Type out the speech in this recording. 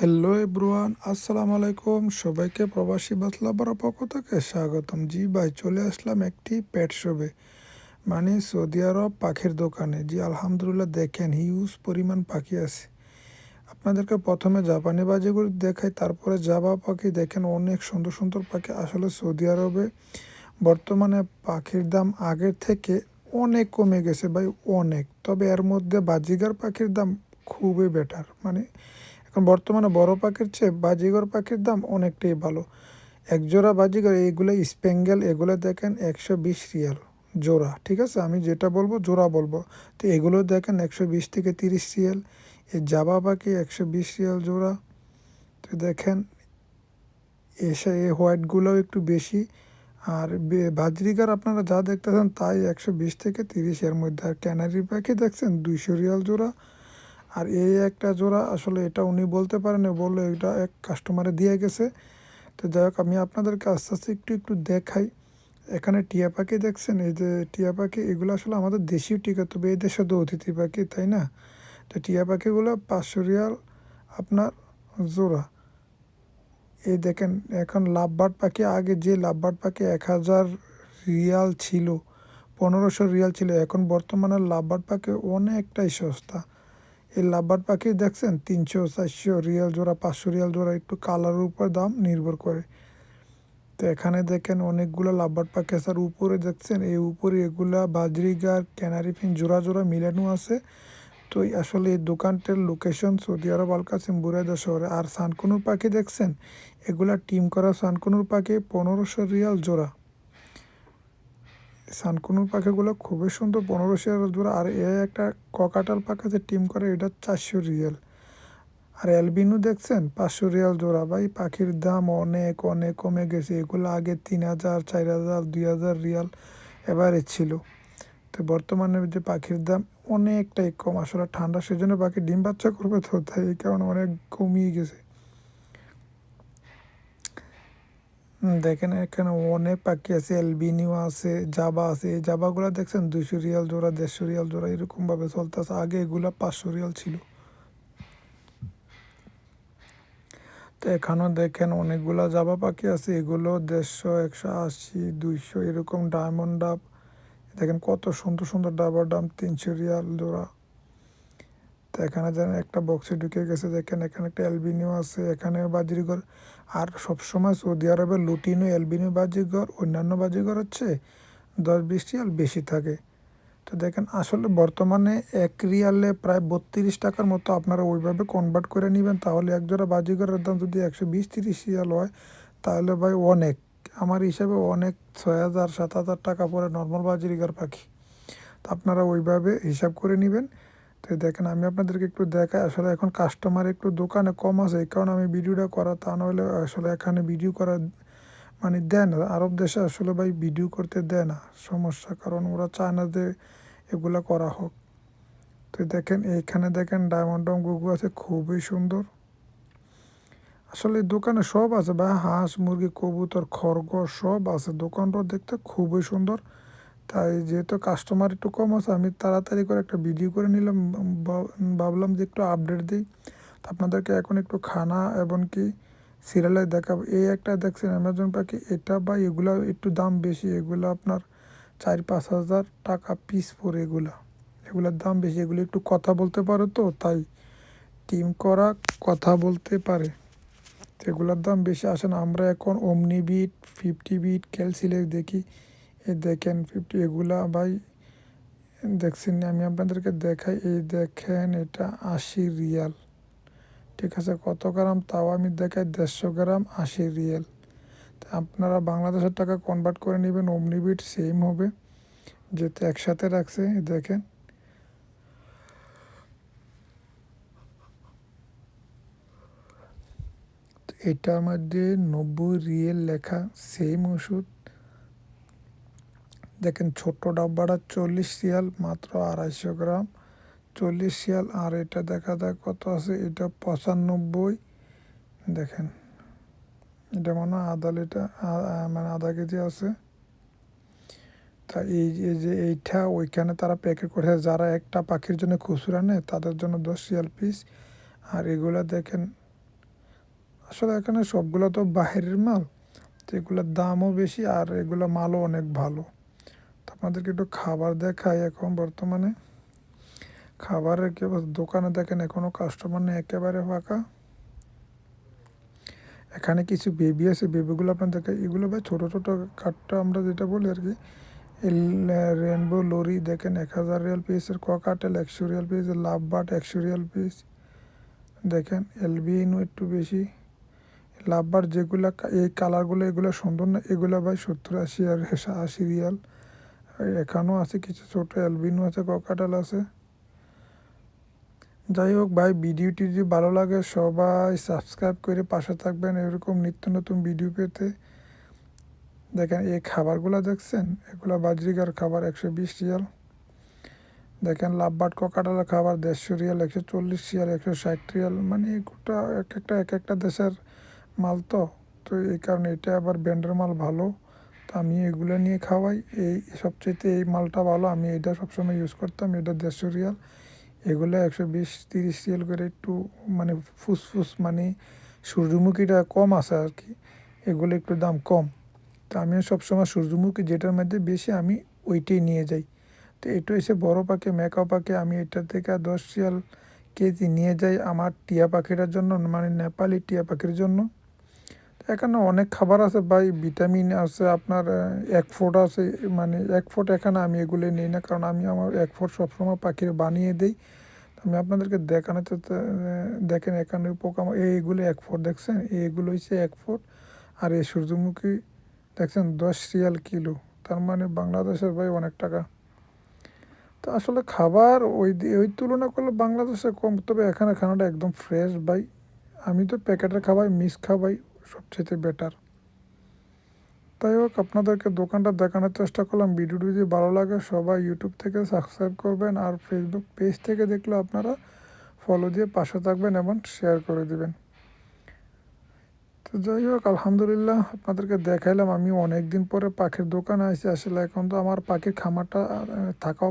Hello এব্রুয়ান আসসালামু আলাইকুম। সবাইকে প্রবাসী বাতলাবার পক্ষ থেকে স্বাগতম। জি ভাই, চলে আসলাম একটি পেট শপে মানে সৌদি আরব পাখির দোকানে। জি, আলহামদুলিল্লাহ, দেখেন হিউজ পরিমাণ পাখি আছে। আপনাদেরকে প্রথমে জাপানি বাজিগুলো দেখাই, তারপরে জাবা পাখি। দেখেন, অনেক সুন্দর সুন্দর পাখি। আসলে সৌদি আরবে বর্তমানে পাখির দাম আগের থেকে অনেক কমে গেছে ভাই, অনেক। তবে এর মধ্যে বাজিগার পাখির দাম খুবই বেটার মানে বর্তমানে বড় পাখির চেয়ে বাজিগর পাখির দাম অনেকটাই ভালো। এক জোড়া বাজিগর এইগুলো স্প্যাঙ্গেল, এগুলো দেখেন একশো বিশ রিয়াল। জোড়া, ঠিক আছে? আমি যেটা বলব, জোড়া বলব। তো এগুলো দেখেন একশো বিশ থেকে তিরিশ রিয়াল। এই জাবা পাখি একশো বিশ রিয়াল জোড়া। তো দেখেন, এসে এই হোয়াইটগুলোও একটু বেশি। আর বাজরিগার আপনারা যা দেখতেছেন তাই একশো বিশ থেকে তিরিশের মধ্যে। আর ক্যানারি পাখি দেখছেন দুইশো রিয়াল জোড়া। আর এই একটা জোড়া আসলে এটা উনি বলতে পারেন বলল এটা এক কাস্টমারে দিয়ে গেছে। তো যাই হোক, আমি আপনাদেরকে আস্তে আস্তে একটু একটু দেখাই। এখানে টিয়া পাখি দেখছেন? এই যে টিয়া পাখি, এগুলো আসলে আমাদের দেশীয় টিকা তবে এই দেশে তো অতিথি পাখি, তাই না? তো টিয়া পাখিগুলো পাঁচশো রিয়াল আপনার জোড়া। এই দেখেন, এখন লাভবার্ড পাখি, আগে যে লাভবার্ড পাখি এক হাজার রিয়াল ছিল, পনেরোশো রিয়াল ছিল, এখন বর্তমানে লাভবার্ড পাখি অনেকটাই সস্তা। এই লাভবার্ড পাখি দেখছেন? তিনশো, চারশো রিয়াল জোড়া, পাঁচশো রিয়াল জোড়া, একটু কালারের উপর দাম নির্ভর করে। তো এখানে দেখেন অনেকগুলো লাভবার্ড পাখি আছে। আর উপরে দেখছেন, এই উপরে এগুলা বাজরিগার, ক্যানারি ফিন জোড়া জোড়া মিলানো আছে। তো আসলে এই দোকানটার location Saudi Arab Al Qassim Buraidah শহরে। আর সানকুনুর পাখি দেখছেন? এগুলা টিম করা সানকুনুর পাখি, পনেরোশো রিয়াল জোড়া। সানকুনুর পাখিগুলো খুবই সুন্দর পনেরোশো হাজার জোড়া আর এ একটা ককাটাল পাখা যে টিম করে, এটা চারশো রিয়াল। আর অ্যালবিনু দেখছেন? পাঁচশো রিয়াল জোড়া। ভাই, পাখির দাম অনেক অনেক কমে গেছে। এগুলো আগে তিন হাজার, চার হাজার, দুই হাজার রিয়াল এবারে ছিল। তো বর্তমানে যে পাখির দাম অনেকটাই কম। আসলে ঠান্ডা সেজন্য পাখি ডিম বাচ্চা করবে তো, তাই এই কারণে অনেক কমিয়ে গেছে। দেখেন এখানে অনেক পাখি আছে এলবিনিও আছে, জাবা আছে। এই জাবাগুলো দেখছেন দুইশো রিয়াল জোড়া, দেড়শো রিয়াল জোড়া, এরকমভাবে চলতেছে। আগে এগুলো পাঁচশো রিয়াল ছিল। তো এখানেও দেখেন অনেকগুলো জাবা পাখি আছে। এগুলো দেড়শো, একশো, আশি, দুইশো, এরকম ডায়মন্ড ডাব। দেখেন কত সুন্দর সুন্দর ডাবার দাম তিনশো রিয়াল জোড়া। তো এখানে যেন একটা বক্সে ঢুকে গেছে। দেখেন, এখানে একটা অ্যালবিনিও আছে এখানে বাজিরঘর আর সবসময় সৌদি আরবের লুটিনো অ্যালবিনিও বাজিঘর অন্যান্য বাজিঘর হচ্ছে দশ বিশ রিয়াল বেশি থাকে। তো দেখেন, আসলে বর্তমানে এক রিয়ালে প্রায় বত্রিশ টাকার মতো আপনারা ওইভাবে কনভার্ট করে নেবেন। তাহলে এক জোড়া বাজিঘরের দাম যদি একশো বিশ, তিরিশ রিয়াল হয়, তাহলে ভাই অনেক। আমার হিসাবে অনেক ছয় হাজার, সাত হাজার টাকা পরে নর্মাল বাজিরিগার পাখি। তো আপনারা ওইভাবে হিসাব করে নেবেন। তো দেখেন, আমি আপনাদেরকে একটু দেখাই, আসলে এখন কাস্টমার একটু দোকানে কম আছে, এই কারণে আমি ভিডিওটা করা তা নাহলে আসলে এখানে ভিডিও করা মানে দেয় না। আরব দেশে আসলে ভাই ভিডিও করতে দেয় না, সমস্যা, কারণ ওরা চায় না যে এগুলা করা হোক। তো দেখেন, এইখানে দেখেন ডায়মন্ড গুগু আছে, খুবই সুন্দর। আসলে দোকানে সব আছে ভাই, হাঁস, মুরগি, কবুতর খরগোশ সব আছে দোকানটা দেখতে খুবই সুন্দর। তাই যেহেতু কাস্টমার একটু কম আছে, আমি তাড়াতাড়ি করে একটা ভিডিও করে নিলাম। ভাবলাম যে একটু আপডেট দিই। আপনাদেরকে এখন একটু খানা এবং কি সিরিয়ালে দেখাবো। এই একটা দেখছেন অ্যামাজন পাখি এটা বা এগুলো একটু দাম বেশি। এগুলো আপনার চার পাঁচ হাজার টাকা পিস পরে এগুলো। এগুলোর দাম বেশি। এগুলো একটু কথা বলতে পারে তো, তাই টিম করা কথা বলতে পারে। এগুলোর দাম বেশি আসে না। আমরা এখন অমনি বিট ফিফটি বিট ক্যালসিলেক্স দেখি। এই দেখেন ফিফটি এগুলা ভাই, দেখছেন আমি আপনাদেরকে দেখাই, এই দেখেন এটা আশি রিয়াল। ঠিক আছে, কত গ্রাম? তাও আমি দেখাই, দেড়শো গ্রাম আশি রিয়াল। তা আপনারা বাংলাদেশের টাকা কনভার্ট করে নেবেন অমনি বিট সেম হবে। যেহেতু একসাথে রাখছে দেখেন। এটার মধ্যে নব্বই রিয়েল লেখা সেম ওষুধ। দেখেন ছোট ডাব্বাটা চল্লিশ রিয়াল মাত্র আড়াইশো গ্রাম। চল্লিশ রিয়াল আর এটা দেখা যায় কত আছে, এটা পঁচানব্বই। দেখেন, এটা মনে হয় আধা লিটার মানে আধা কেজি আছে। তা এই যে এইটা, ওইখানে তারা প্যাকেট করে, যারা একটা পাখির জন্য খুচরা নেয় তাদের জন্য দশ রিয়াল পিস আর এগুলা দেখেন, আসলে এখানে সবগুলো তো বাইরের মাল, তো এগুলোর দামও বেশি, আর এগুলো মালও অনেক ভালো। আপনাদেরকে একটু খাবার দেখাই এখন বর্তমানে। খাবারের কি দোকানে দেখেন এখনও কাস্টমার নেই, একেবারে ফাঁকা। এখানে কিছু বেবি আছে বেবিগুলো আপনাদেরকে, এগুলো ভাই ছোটো ছোটো কাঠটা আমরা যেটা বলি আর কি রেনবো লরি দেখেন এক হাজার রিয়াল পিসের ককাটেল একশো রিয়াল পিস লাভ বাট একশো রিয়াল পিস দেখেন এলবিনও একটু বেশি। লাভবার যেগুলো, এই কালারগুলো এগুলো সুন্দর না, এগুলো ভাই সত্তর আশি আর আশি রিয়াল এখানেও আছে কিছু ছোটো অ্যালবিনও আছে ককাটাল আছে। যাই হোক ভাই ভিডিওটি যদি ভালো লাগে সবাই সাবস্ক্রাইব করে পাশে থাকবেন এরকম নিত্য নতুন ভিডিও পেতে। দেখেন এই খাবারগুলো দেখছেন? এগুলো বাজরিকার খাবার, একশো বিশ রিয়াল। দেখেন লাভবাট ককাটালের খাবার, দেড়শো রিয়াল, একশো চল্লিশ রিয়াল, একশো ষাট রিয়াল। মানে এগুলো এক একটা এক একটা দেশের মাল তো। তো এই কারণে এটা আবার ব্র্যান্ডের মাল ভালো। তো আমি এগুলো নিয়ে খাওয়াই। এই সবচেয়ে এই মালটা ভালো, আমি এটা সবসময় ইউজ করতাম, এটা দেড়শো রিয়াল। এগুলো একশো বিশ, তিরিশ রিয়াল করে একটু মানে ফুসফুস মানে সূর্যমুখীটা কম আছে আর কি এগুলো একটু দাম কম। তো আমি সবসময় সূর্যমুখী যেটার মধ্যে বেশি আমি ওইটাই নিয়ে যাই। তো এটা এসে বড় পাখি মেকা পাখি আমি এটা থেকে দশ রিয়াল কেজি নিয়ে যাই আমার টিয়া পাখিটার জন্য মানে নেপালি টিয়া পাখির জন্য। এখানে অনেক খাবার আছে ভাই, ভিটামিন আছে, আপনার এক ফোট আছে মানে এক ফোট এখানে আমি এগুলো নিই না, কারণ আমি আমার এক ফোট সবসময় পাখির বানিয়ে দিই। আমি আপনাদেরকে দেখানো দেখেন এখানে পোকা এইগুলো এক ফোট দেখছেন? এইগুলো হচ্ছে এক ফোট। আর এই সূর্যমুখী দেখছেন, দশ রিয়াল কিলো। তার মানে বাংলাদেশের ভাই অনেক টাকা। তো আসলে খাবার ওই ওই তুলনা করলে বাংলাদেশে কম, তবে এখানে খানাটা একদম ফ্রেশ ভাই। আমি তো প্যাকেটের খাবার মিস খাবাই সবচেয়ে বেটার তাই হোক, আপনাদেরকে দোকানটা দেখানোর চেষ্টা করলাম। ভিডিওটি যদি ভালো লাগে, সবাই ইউটিউব থেকে সাবস্ক্রাইব করবেন আর ফেসবুক পেজ থেকে দেখলে আপনারা ফলো দিয়ে পাশে থাকবেন এবং শেয়ার করে দিবেন। তো যাই হোক, আলহামদুলিল্লাহ আপনাদেরকে দেখাইলাম। আমি অনেক দিন পরে পাখির দোকানে আসি আসলে এখন তো আমার পাখির খামারটা থাকাও